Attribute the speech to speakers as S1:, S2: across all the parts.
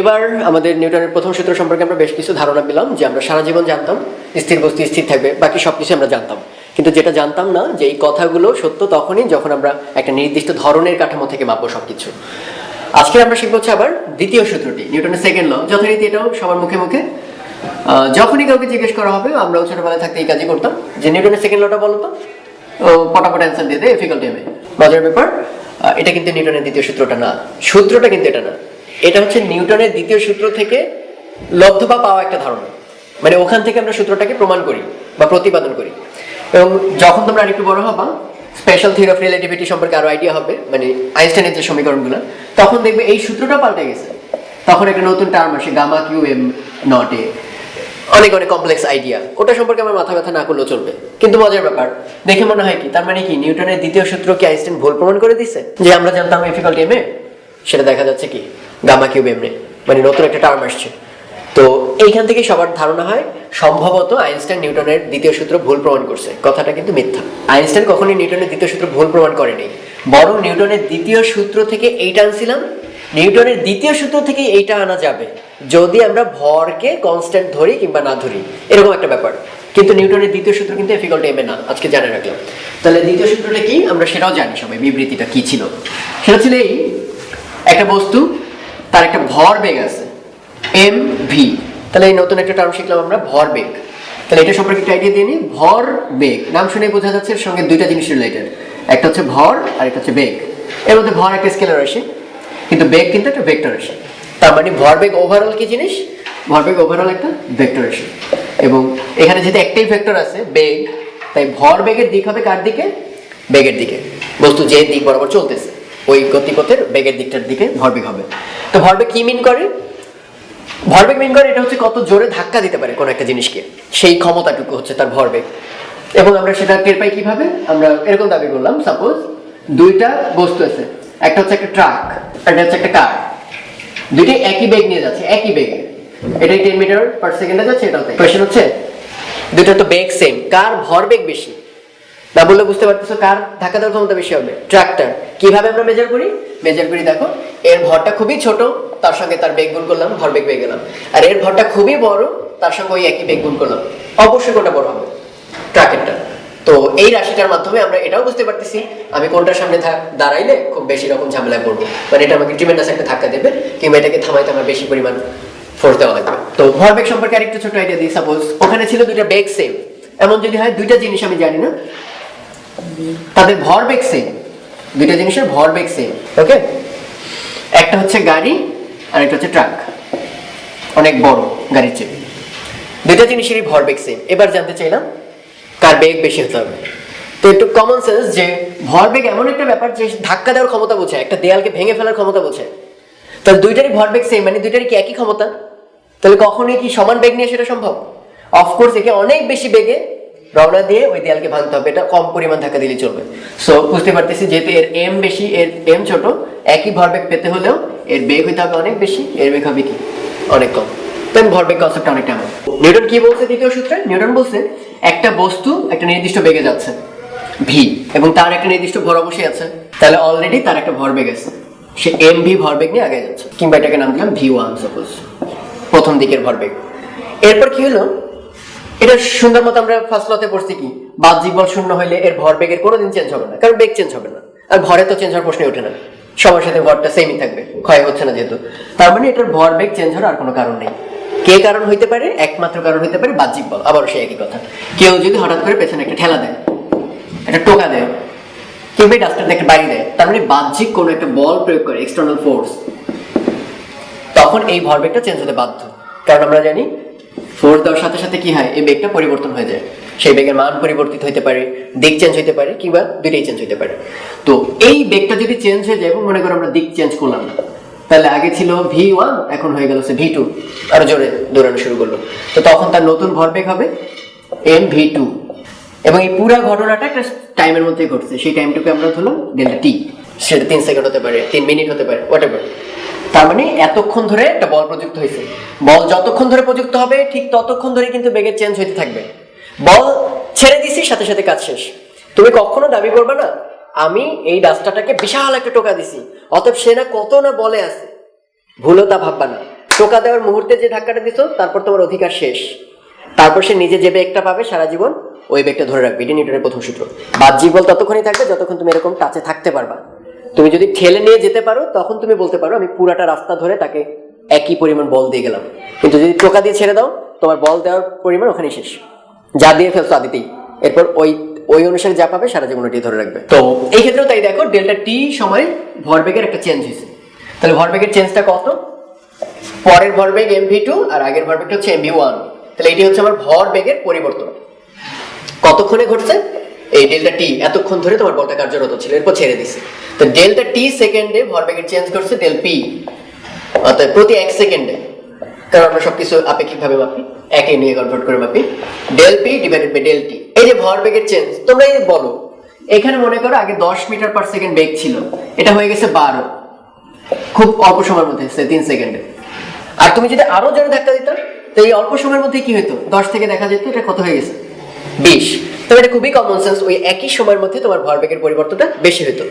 S1: এবার আমাদের নিউটনের প্রথম সূত্র সম্পর্কে আমরা বেশ কিছু ধারণা পেলাম যে আমরা সারা জীবন জানতাম, স্থির বস্তু স্থির থাকবে, বাকি সবকিছু আমরা জানতাম। কিন্তু যেটা জানতাম না, যে এই কথাগুলো সত্য তখনই যখন আমরা একটা নির্দিষ্ট ধরনের কাঠামো থেকে মাপবো সবকিছু। আজকে আমরা শিখব হচ্ছে আবার দ্বিতীয় সূত্রটি, নিউটনের সেকেন্ড ল যথারীতি এটাও সবার মুখে মুখে। যখনই কাউকে জিজ্ঞেস করা হবে, আমরাও ছোটবেলায় থাকতে এই কাজই করতাম। যে নিউটনের সেকেন্ড লটা বলো তো? পটাপট অ্যান্সার দিয়ে দেয় এফিকাল টাইমে মজার ব্যাপার এটা কিন্তু নিউটনের দ্বিতীয় সূত্রটা না। সূত্রটা কিন্তু এটা না। এটা হচ্ছে নিউটনের দ্বিতীয় সূত্র থেকে লব্ধ বা পাওয়া একটা ধারণা। মানে ওখান থেকে আমরা সূত্রটাকে প্রমাণ করি বা প্রতিপাদন করি। এবং যখন তোমরা আরেকটু বড় হবা স্পেশাল থিওরি অফ রিলেটিভিটি সম্পর্কে আরও আইডিয়া হবে মানে আইনস্টাইনের যে সমীকরণগুলো, তখন দেখবে এই সূত্রটা পাল্টে গেছে। তখন একটা নতুন টার্ম আসে gamma Q M not a অনেক অনেক কমপ্লেক্স আইডিয়া ওটা সম্পর্কে আমার মাথা ব্যথা না করলেও চলবে। কিন্তু মজার ব্যাপার, দেখে মনে হয় কি, তার মানে কি, নিউটনের দ্বিতীয় সূত্র কি আইনস্টাইন ভুল প্রমাণ করে দিছে যে আমরা জানতাম এফিকাল টেমে সেটা দেখা যাচ্ছে কি গামা কিউব এমনে মানে নতুন একটা টার্ম আসছে। তো এইখান থেকে সবার ধারণা হয়, সম্ভবত আইনস্টাইন নিউটনের দ্বিতীয় সূত্র ভুল প্রমাণ করছে। কথাটা কিন্তু মিথ্যা। আইনস্টাইন কখনোই নিউটনের দ্বিতীয় সূত্র ভুল প্রমাণ করেনি। বরং নিউটনের দ্বিতীয় সূত্র থেকে এইটা আনছিলাম। নিউটনের দ্বিতীয় সূত্র থেকে এইটা আনা যাবে। যদি আমরা ভরকে কনস্ট্যান্ট ধরি কিংবা না ধরি, এরকম একটা ব্যাপার। কিন্তু নিউটনের দ্বিতীয় সূত্র কিন্তু এফিকাল টাইমে না, আজকে জানে রাখলাম। তাহলে দ্বিতীয় সূত্রটা কি? আমরা সেটাও জানি সবাই, বিবৃতিটা কি ছিল? সেটা ছিল এই, একটা বস্তু তার একটা ভর বেগ আছে এম ভি তাহলে এই নতুন একটা টার্ম শিখলাম আমরা, ভর বেগ। তাহলে এটা সম্পর্কে একটা আইডিয়া দিয়ে নিই, ভর বেগ। নাম শুনে বোঝা যাচ্ছে এর সঙ্গে দুইটা জিনিস রিলেটেড একটা হচ্ছে ভর আর একটা হচ্ছে বেগ। এর মধ্যে ভর একটা স্কেলার রাশি কিন্তু বেগ কিন্তু একটা ভেক্টর রাশি তার মানে ভরবেগ ওভারঅল কি জিনিস? ভরবেগ ওভারঅল একটা ভেক্টর রাশি এবং এখানে যেহেতু একটাই ভেক্টর আছে, বেগ, তাই ভর বেগের দিক হবে কার দিকে? বেগের দিকে। বস্তু যে দিক বরাবর চলতেছে। ওই গতিপথের বেগের দিকটার দিকে ভরবেগ হবে। তো ভরবেগ কি মিন করে? ভরবেগ মিন করে এটা হচ্ছে কত জোরে ধাক্কা দিতে পারে কোনো একটা জিনিসকে। সেই ক্ষমতাটুকু হচ্ছে তার ভরবেগ। এবং আমরা সেটা টের পাই কীভাবে? আমরা এরকম দাবি করলাম সাপোজ দুইটা বস্তু আছে। একটা হচ্ছে একটা ট্রাক একটা হচ্ছে একটা কার দুইটাই একই বেগ নিয়ে যাচ্ছে, একই বেগে। এটাই টেন মিটার পার সেকেন্ডে যাচ্ছে কোয়েশ্চেন হচ্ছে দুইটার তো বেগ সেম কার ভরবেগ বেশি? না বললে বুঝতে পারতেছো কার ধাক্কা দেওয়ার ক্ষমতা বেশি হবে? ট্রাক্টর কীভাবে আমরা মেজার করি? মেজার করি, দেখো, এর ভরটা খুবই ছোট, তার সঙ্গে তার বেগ গুণ করলাম, ভর বেগ পেয়ে গেলাম। আর এর ভরটা খুবই বড়, তার সঙ্গে ওই একই বেগ গুণ করলাম। অবশ্যই কোনটা বড় হবে? ট্রাকেরটা তো এই রাশিটার মাধ্যমে আমরা এটাও বুঝতে পারতেছি, আমি কোনটার সামনে দাঁড়াইলে খুব বেশি রকম ঝামেলায় পড়ব মানে এটা আমাকে ট্রিমেন্ডাস একটা ধাক্কা দেবে, কিংবা এটাকে থামাইতে আমার বেশি পরিমাণ ফোর্স দেওয়া লাগবে। তো ভরবেগ সম্পর্কে আরেকটা ছোট আইডিয়া দিই সাপোজ ওখানে ছিল দুইটা বেগ সেম এমন যদি হয়, দুইটা জিনিস আমি জানি না। তাদের ভরবেগ সেম দুইটা জিনিসের ভরবেগ সেম ওকে একটা হচ্ছে গাড়ি, আর একটা হচ্ছে ট্রাক অনেক বড় গাড়ির চেয়ে। দুইটা জিনিসেরই ভরবেগ সেম এবার জানতে চাইলাম, কার বেগ বেশি হতে হবে? তো একটু কমন সেন্স যে ভরবেগ এমন একটা ব্যাপার যে, ধাক্কা দেওয়ার ক্ষমতা বোঝায় একটা দেয়ালকে ভেঙে ফেলার ক্ষমতা বোঝায় তাহলে দুইটারই ভর ভরবেগ সেম মানে দুইটারই কি একই ক্ষমতা? তাহলে কখনোই কি সমান বেগ নিয়ে সেটা সম্ভব? অফকোর্স একে অনেক বেশি বেগে রওনা দিয়ে ওই দেয়ালকে ভাঙতে হবে। এটা কম পরিমাণ ধাক্কা দিলে চলবে। সো বুঝতে পারতেছি, যেহেতু এর এম বেশি, এর এম ছোট, একই ভরবেগ পেতে হলেও এর বেগ হইতে হবে অনেক বেশি, এর বেগ হবে কি? অনেক কম। ভরবেগ অনেকটা আমার নিউটন কি বলছে দ্বিতীয় সূত্রে? নিউটন বলছে একটা বস্তু একটা নির্দিষ্ট বেগে যাচ্ছে ভি এবং তার একটা নির্দিষ্ট ভর অবশ্যই আছে। তাহলে অলরেডি তার একটা ভরবেগ আছে। সে এম ভি ভরবেগ নিয়ে আগে যাচ্ছে। কিংবা এটাকে নাম দিলাম ভি ওয়ান সাপোজ প্রথম দিকের ভরবেগ। এরপর কি হলো? এটা সুন্দর মতো আমরা ফার্স্ট পড়ছি কি? বাহ্যিক বল শূন্য হইলে এর ভরবেগের কোনোদিন চেঞ্জ হবে না, কারণ বেগ চেঞ্জ হবে না। আর ভরে তো চেঞ্জ হওয়ার প্রশ্নই ওঠে না। সবার সাথে ভরটা সেমই থাকবে, ক্ষয় হচ্ছে না যেহেতু। তার মানে এটার ভরবেগ চেঞ্জ হওয়ার আর কোনো কারণ নেই। কে কারণ হইতে পারে? একমাত্র কারণ হইতে পারে বাহ্যিক বল আবার সেই একই কথা। কেউ যদি হঠাৎ করে পেছনে একটা ঠেলা দেয়, একটা টোকা দেয় কিংবা ডাস্টার একটা বাড়ি দেয়, তার মানে বাহ্যিক কোনো একটা বল প্রয়োগ করে এক্সটার্নাল ফোর্স তখন এই ভরবেগটা চেঞ্জ হতে বাধ্য। কারণ আমরা জানি ফোর্স দেওয়ার সাথে সাথে কি হয়? এই বেগটা পরিবর্তন হয়ে যায়। সেই বেগের মান পরিবর্তিত হতে পারে, দিক চেঞ্জ হতে পারে, কিংবা দুইটাই চেঞ্জ হতে পারে। তো এই বেগটা যদি চেঞ্জ হয়ে যায় এবং মনে করো আমরা দিক চেঞ্জ করলাম না, তাহলে আগে ছিল ভি ওয়ান এখন হয়ে গেল সে ভি টু আরও জোরে দৌড়ানো শুরু করল। তো তখন তার নতুন ভরবেগ হবে এম ভি টু এবং এই পুরো ঘটনাটা একটা টাইমের মধ্যে ঘটছে। সেই টাইমটুকু আমরা ধরলাম ডেল্টা টি সেটা তিন সেকেন্ড হতে পারে, তিন মিনিট হতে পারে হোয়াট তার মানে এতক্ষণ ধরে একটা বল প্রযুক্ত হয়েছে। বল যতক্ষণ ধরে প্রযুক্ত হবে, ঠিক ততক্ষণ ধরে কিন্তু বেগের চেঞ্জ হইতে থাকবে। বল ছেড়ে দিছি, সাথে সাথে কাজ শেষ। তুমি কখনো দাবি করবে না, আমি এই রাস্তাটাকে বিশাল একটা টোকা দিছি, অতএব সে না কত না বলে আছে। ভুলও তা ভাববা না। টোকা দেওয়ার মুহূর্তে যে ধাক্কাটা দিত তারপর তোমার অধিকার শেষ। তারপর সে নিজে যে বেগটা পাবে, সারা জীবন ওই বেগটা ধরে রাখবে। এটি নিউটনের প্রথম সূত্র। বাহ্যিক বল ততক্ষণই থাকবে যতক্ষণ তুমি এরকম টাচে থাকতে পারবা। তুমি যদি ঠেলে নিয়ে যেতে পারো তখন তুমি বলতে পারো আমি পুরাটা রাস্তা ধরে তাকে একই পরিমাণ বল দিয়ে গেলাম। কিন্তু যদি টোকা দিয়ে ছেড়ে দাও তোমার বল দেওয়ার পরিমাণ ওখানেই শেষ। যা দিয়ে ফেলছো আদিতেই এরপর ওই ওই অনুসারে যা পাবে সারা জীবন ওটি ধরে রাখবে। তো এই ক্ষেত্রেও তাই দেখো ডেল্টা টি সময় ভরবেগের একটা চেঞ্জ হয়েছে। তাহলে ভরবেগের চেঞ্জটা কত? পরের ভরবেগ এম ভি টু আর আগের ভরবেগটা হচ্ছে এমভি ওয়ান তাহলে এটি হচ্ছে আমার ভরবেগের পরিবর্তন। কতক্ষণে ঘটছে? এই ডেল্টা টি এতক্ষণ ধরে তোমার বলটা কার্যরত ছিল, এরপর ছেড়ে দিছে। তো ডেল্টা টি সেকেন্ডে ভরবেগের চেঞ্জ করছে ডেল পি অর্থাৎ প্রতি এক সেকেন্ডে কারণ আমরা সবকিছু আপেক্ষিকভাবে মাপি, একে নিয়ে কনভার্ট করে মাপি। Del P divided by del T এই যে ভরবেগের চেঞ্জ তোমরা এই বলো, এখানে মনে করো আগে দশ মিটার পার সেকেন্ড বেগ ছিল, এটা হয়ে গেছে বারো। খুব অল্প সময়ের মধ্যে তিন সেকেন্ডে আর তুমি যদি আরও জোরে ধাক্কা দিত, তো এই অল্প সময়ের মধ্যে কি হতো দশ থেকে দেখা যেত এটা কত হয়ে গেছে? বিশ। তবে এটা খুবই কমন সেন্স ওই একই সময়ের মধ্যে তোমার ভরবেগের পরিবর্তনটা বেশি হতো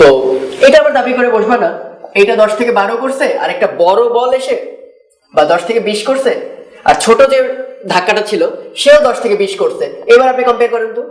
S1: তো এটা আবার দাবি করে বসবা না এইটা দশ থেকে বারো করছে, আর একটা বড় বল এসে বা দশ থেকে বিশ করছে, আর ছোট যে ধাক্কাটা ছিল, সেও দশ থেকে বিশ করছে। এবার আপনি কম্পেয়ার করেন তো,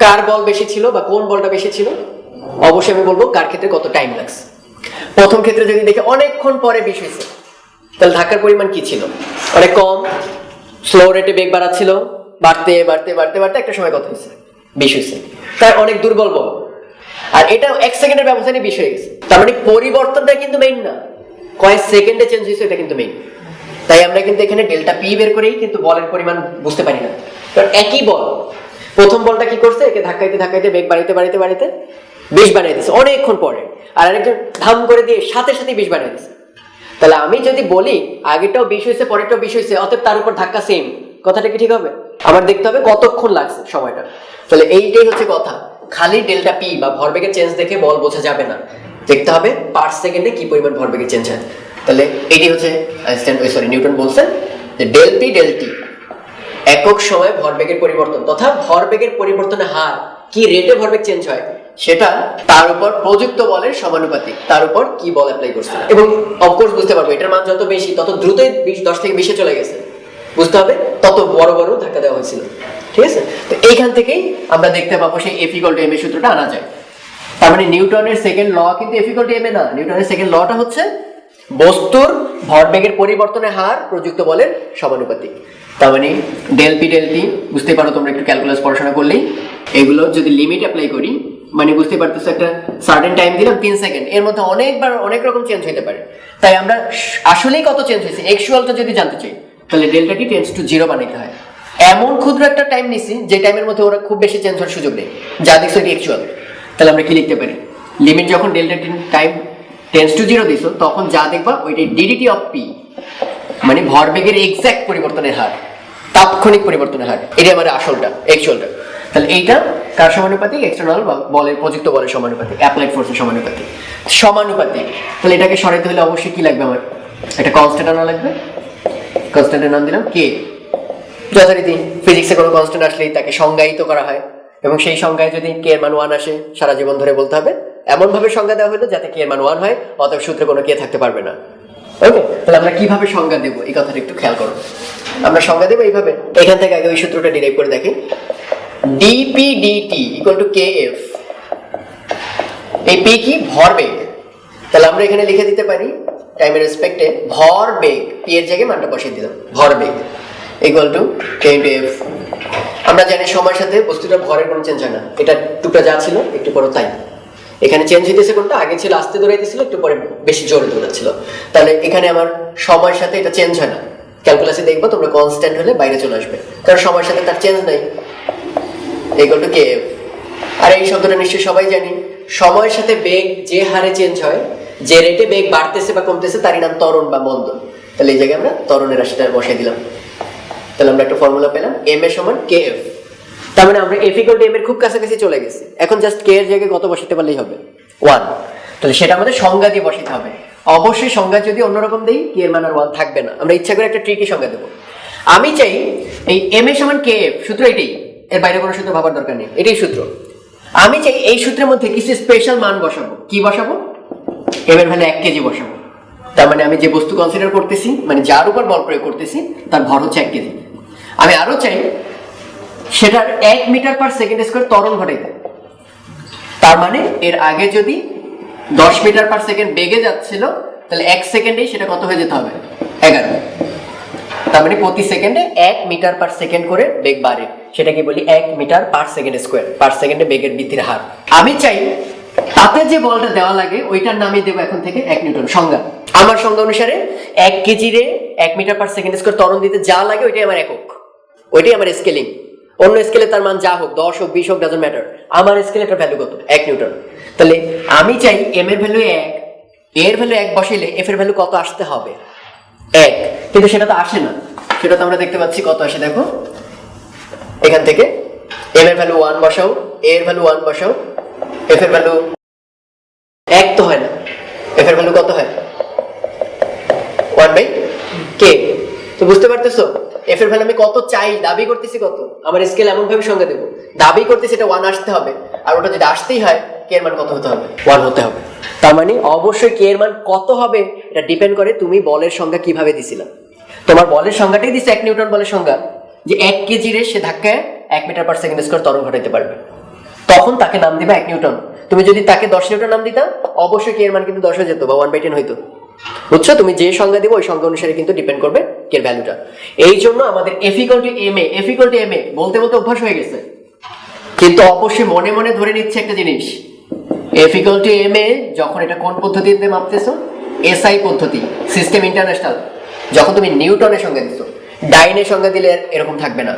S1: কার বল বেশি ছিল বা কোন বলটা বেশি ছিল? অবশ্যই আমি বলব কার ক্ষেত্রে কত টাইম লাগছে। প্রথম ক্ষেত্রে যদি দেখি অনেকক্ষণ পরে বিষ হয়েছে, তাহলে ধাক্কার পরিমাণ কি ছিল? অনেক কম স্লো রেটে বেগ বাড়াচ্ছিল বাড়তে বাড়তে বাড়তে বাড়তে একটা সময় কত হয়েছে, বিষ হয়েছে। তাই অনেক দুর্বল বল। আর এটা এক সেকেন্ডের ব্যবধানে বিষ হয়ে গেছে। তার মানে পরিবর্তনটা কিন্তু মেইন না। কয়েক সেকেন্ডে চেঞ্জ হয়েছে, এটা কিন্তু মেইন তাই আমরা কিন্তু এখানে ডেল্টা পি বের করেই কিন্তু বলের পরিমাণ বুঝতে পারি না। কারণ একই বল। প্রথম বলটা কি করছে? একে ধাক্কাইতে ধাক্কাইতে, বেগ বাড়াইতে বাড়াইতে বাড়াইতে বিষ বানিয়ে দিচ্ছে অনেকক্ষণ পরে। আর আরেকজন ধাম করে দিয়ে সাথে সাথে বিষ বানিয়ে দিচ্ছে তাহলে আমি যদি বলি আগেটাও বিষ হয়েছে, পরেরটাও বিষ হয়েছে, অতএব তার উপর ধাক্কা সেম কথাটা কি ঠিক হবে? আমার দেখতে হবে কতক্ষণ লাগছে সময়টা। তাহলে এইটাই হচ্ছে কথা। খালি ডেল্টা পি বা ভরবেগের চেঞ্জ দেখে বল বোঝা যাবে না। দেখতে হবে পার সেকেন্ডে কি পরিমাণ ভরবেগের চেঞ্জ হয়। তাহলে এটি হচ্ছে সরি নিউটন বলছেন যে ডেল পি ডেল টি একক সময় ভরবেগের পরিবর্তন তথা ভরবেগের পরিবর্তনের হার কি রেটে ভরবেগ চেঞ্জ হয় সেটা তার উপর প্রযুক্ত বলের সমানুপাতিক। তার উপর কি বল অ্যাপ্লাই করছে। এবং অফকোর্স বুঝতে পারব এটার মান যত বেশি তত দ্রুতই বিশ দশ থেকে বিশে চলে গেছে। বুঝতে হবে? তত বড় বড় ধাক্কা দেওয়া হয়েছিল। ঠিক আছে? তো এইখান থেকেই আমরা দেখতে পাবো সেই এফ ইকল টু এম এর সূত্রটা আনা যায়। তার মানে নিউটনের সেকেন্ড ল কিন্তু F equal to M A না। নিউটনের সেকেন্ড লটা হচ্ছে বস্তুর ভরবেগের পরিবর্তনের হার প্রযুক্ত বলের সমানুপাতিক। তার মানে ডেল পি ডেল বুঝতে পারো তোমরা একটু ক্যালকুলাস পড়াশোনা করলেই। এগুলো যদি লিমিট অ্যাপ্লাই করি মানে বুঝতে পারতেছো একটা সার্টেন টাইম দিলাম তিন সেকেন্ড এর মধ্যে অনেকবার অনেক রকম চেঞ্জ হতে পারে। তাই আমরা আসলেই কত চেঞ্জ হয়েছে? এক্সুয়ালটা যদি জানতে চাই। তাহলে delta T tends to zero বানাইতে হয়। এমন ক্ষুদ্র একটা টাইম নিছি, যে টাইমের মধ্যে ওরা খুব বেশি চেঞ্জ হওয়ার সুযোগ নেই। যা দেখছ এটি অ্যাকচুয়াল তাহলে আমরা কি লিখতে পারি? লিমিট যখন delta T time tends to zero দিছো, তখন যা দেখবা ওইটাই ডিডিটি অফ পি মানে ভরবেগের এক্সাক্ট পরিবর্তনের হার। তাৎক্ষণিক পরিবর্তনের হার। এটা আমার আসলটা অ্যাকচুয়ালটা তাহলে এইটা কার সমানুপাতিক? এক্সটার্নাল বলের, প্রযুক্ত বলের সমানুপাতিক অ্যাপ্লাইড ফোর্সের সমানুপাতিক। সমানুপাতিক। তাহলে এটাকে সরাইতে হলে অবশ্যই কি লাগবে আমার? একটা কনস্ট্যান্ট আনা লাগবে। কনস্ট্যান্টের নাম দিলাম কে? যথারীতি ফিজিক্সে কোনো কনস্ট্যান্ট আসলেই তাকে সংজ্ঞায়িত করা হয় এবং সেই সংজ্ঞায় যদি কে এর মান ওয়ান আসে, সারা জীবন ধরে বলতে হবে। এমন ভাবে সংজ্ঞা দেওয়া হলো যাতে কে এর মান ওয়ান হয়, অতএব সূত্রে কোনো কে থাকতে পারবে না। ওকে তাহলে আমরা কীভাবে সংজ্ঞা দেবো? এই কথাটা একটু খেয়াল করো। আমরা সংজ্ঞা দেবো এইভাবে। এখান থেকে আগে ওই সূত্রটা ডিরাইভ করে দেখি। DP DT equal to K F এই পি কি? ভরবেগ। তাহলে আমরা এখানে লিখে দিতে পারি টাইমের রেসপেক্টে ভরবেগ পি এর জায়গায় মানটা বসিয়ে দিলাম ভরবেগ equal to K into F আমরা জানি সময়ের সাথে বস্তুটা ভরের কোনো চেঞ্জ হয় না, এটা টুকটা যা ছিল, একটু পরে তাই। এখানে চেঞ্জ হইতেছে কোনটা? আগে ছিল, আস্তে দৌড়াইতেছিল, একটু পরে বেশি জোরে দৌড়াচ্ছিল। তাহলে এখানে আমার সময়ের সাথে এটা চেঞ্জ হয় না। ক্যালকুলাসে দেখব, তোমরা কনস্ট্যান্ট হলে বাইরে চলে আসবে। কারণ সময়ের সাথে তার চেঞ্জ নাই। ইকুয়াল টু কে এফ আর এই শব্দটা নিশ্চয়ই সবাই জানি। সময়ের সাথে বেগ যে হারে চেঞ্জ হয়, যে রেটে বেগ বাড়তেছে বা কমতেছে তারই নাম ত্বরণ বা মন্দন তাহলে এই জায়গায় আমরা ত্বরণের রাশিটা বসাই দিলাম। তাহলে আমরা একটা ফর্মুলা পেলাম এম এর সমান কে এফ তার মানে আমরা এফ ইকুয়াল টু এম এর খুব কাছাকাছি চলে গেছি। এখন জাস্ট কে এর জায়গায় কত বসাতে পারলেই হবে। ওয়ান তাহলে সেটা আমাদের সংজ্ঞা দিয়ে বসাতে হবে। অবশ্যই সংজ্ঞা যদি অন্যরকম দেই কে এর মান আর ওয়ান থাকবে না। আমরা ইচ্ছা করে একটা ট্রিকি সংজ্ঞা দেবো। আমি চাই এই এম এর সমান কে এফ সূত্র এটাই। এর বাইরে কোনো সূত্র ভাবার দরকার নেই। এটাই সূত্র। আমি চাই এই সূত্রের মধ্যে কিছু স্পেশাল মান বসাবো। কি বসাবো? এম এর ভ্যালু এক কেজি বসাবো। তার মানে আমি যে বস্তু কনসিডার করতেছি মানে যার উপর বল প্রয়োগ করতেছি, তার ভর হচ্ছে এক কেজি। আমি আরও চাই, সেটার এক মিটার পার সেকেন্ড স্কোয়ার ত্বরণ ঘটাইতে। তার মানে এর আগে যদি দশ মিটার পার সেকেন্ড বেগে যাচ্ছিল, তাহলে এক সেকেন্ডেই সেটা কত হয়ে যেতে হবে? এগারো। তার মানে প্রতি সেকেন্ডে এক মিটার পার সেকেন্ড করে বেগ বাড়ে। সেটা কি বলি এক metre per second square per সেকেন্ডে বেগের বৃদ্ধির হার। আমি চাই তাতে যে বলটা দেওয়া লাগে, ওইটার নামই দেবো এখন থেকে এক নিউটন সংজ্ঞা। আমার সংজ্ঞা অনুসারে এক কেজিরে এক মিটার পার সেকেন্ড স্কোয়ার ত্বরণ দিতে যা লাগে ওইটাই আমার একক। ওইটাই আমার স্কেলিং। অন্য স্কেলে তার মান যা হোক, দশ হোক, বিশ হোক ডাজন ম্যাটার আমার স্কেলে এটার ভ্যালু কত? এক নিউটন। তাহলে আমি চাই এম এর ভ্যালু এক এর ভ্যালু এক বসাইলে এফ এর ভ্যালু কত আসতে হবে? এক। কিন্তু সেটা তো আসে না। সেটা তো আমরা দেখতে পাচ্ছি, কত আসে দেখো। এখান থেকে এম এর ভ্যালু ওয়ান বসাও এ এর ভ্যালু ওয়ান বসাও এফ এর ভ্যালু এক তো হয় না। এফ এর ভ্যালু কত হয়? ওয়ান বাই কে তো বুঝতে পারতেছো? এফ এর ভ্যালু আমি কত চাই, দাবি করতেছি কত? আমার স্কেল এমন ভাবে সঙ্গে দেবো। দাবি করতেছি এটা ওয়ান আসতে হবে, আর ওটা যদি আসতেই হয় কে এর মান কত হতে হবে? ওয়ান হতে হবে। তার মানে অবশ্যই কে এর মান কত হবে, এটা ডিপেন্ড করে তুমি বলের সংখ্যা কীভাবে দিছিলা। তোমার বলের সংজ্ঞাটাই দিচ্ছে এক নিউটন বলের সংজ্ঞা, যে এক কেজি রে সে ধাক্কায় এক মিটার পার সেকেন্ড স্কোয়ার ত্বরণ ঘটাইতে পারবে। তখন তাকে নাম দিবা এক নিউটন তুমি যদি তাকে দশ নিউটন নাম দিতা, অবশ্যই কে এর মান কিন্তু দশ হয়ে যেত বা ওয়ান বাই টেন হইতো। বুঝছ? তুমি যে সংজ্ঞা দিবে, ওই সংজ্ঞা অনুসারে কিন্তু ডিপেন্ড করবে কে ভ্যালুটা এই জন্য আমাদের F equal to M A F equal to M A বলতে বলতে অভ্যাস হয়ে গেছে। কিন্তু অবশ্যই মনে মনে ধরে নিচ্ছে একটা জিনিস। এফিকল টু এম এ যখন এটা কোন পদ্ধতিতে মাপতেছো? এসআই পদ্ধতি সিস্টেম ইন্টারন্যাশনাল যখন তুমি নিউটনের সঙ্গে দিছো, ডাইনের সংজ্ঞা দিলে এরকম থাকবে না,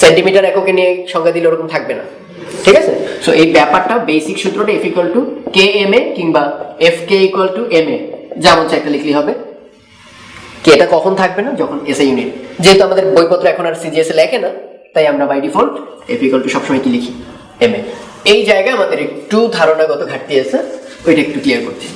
S1: সেন্টিমিটার এককে নিয়ে সংজ্ঞা দিলে ওরকম থাকবে না, ঠিক আছে? সো এই ব্যাপারটা বেসিক সূত্রটা F equal to K M A কিংবা F K equal to M A যেমন একটা লিখলেই হবে। কি, এটা কখন থাকবে না? যখন এসএ ইউনিট যেহেতু আমাদের বইপত্র এখন আর সিজিএস এ লেখে না, তাই আমরা by default F equal to সবসময় কি লিখি? M A. এই জায়গায় আমাদের একটু ধারণাগত ঘাটতি আছে, ওইটা একটু ক্লিয়ার করছি।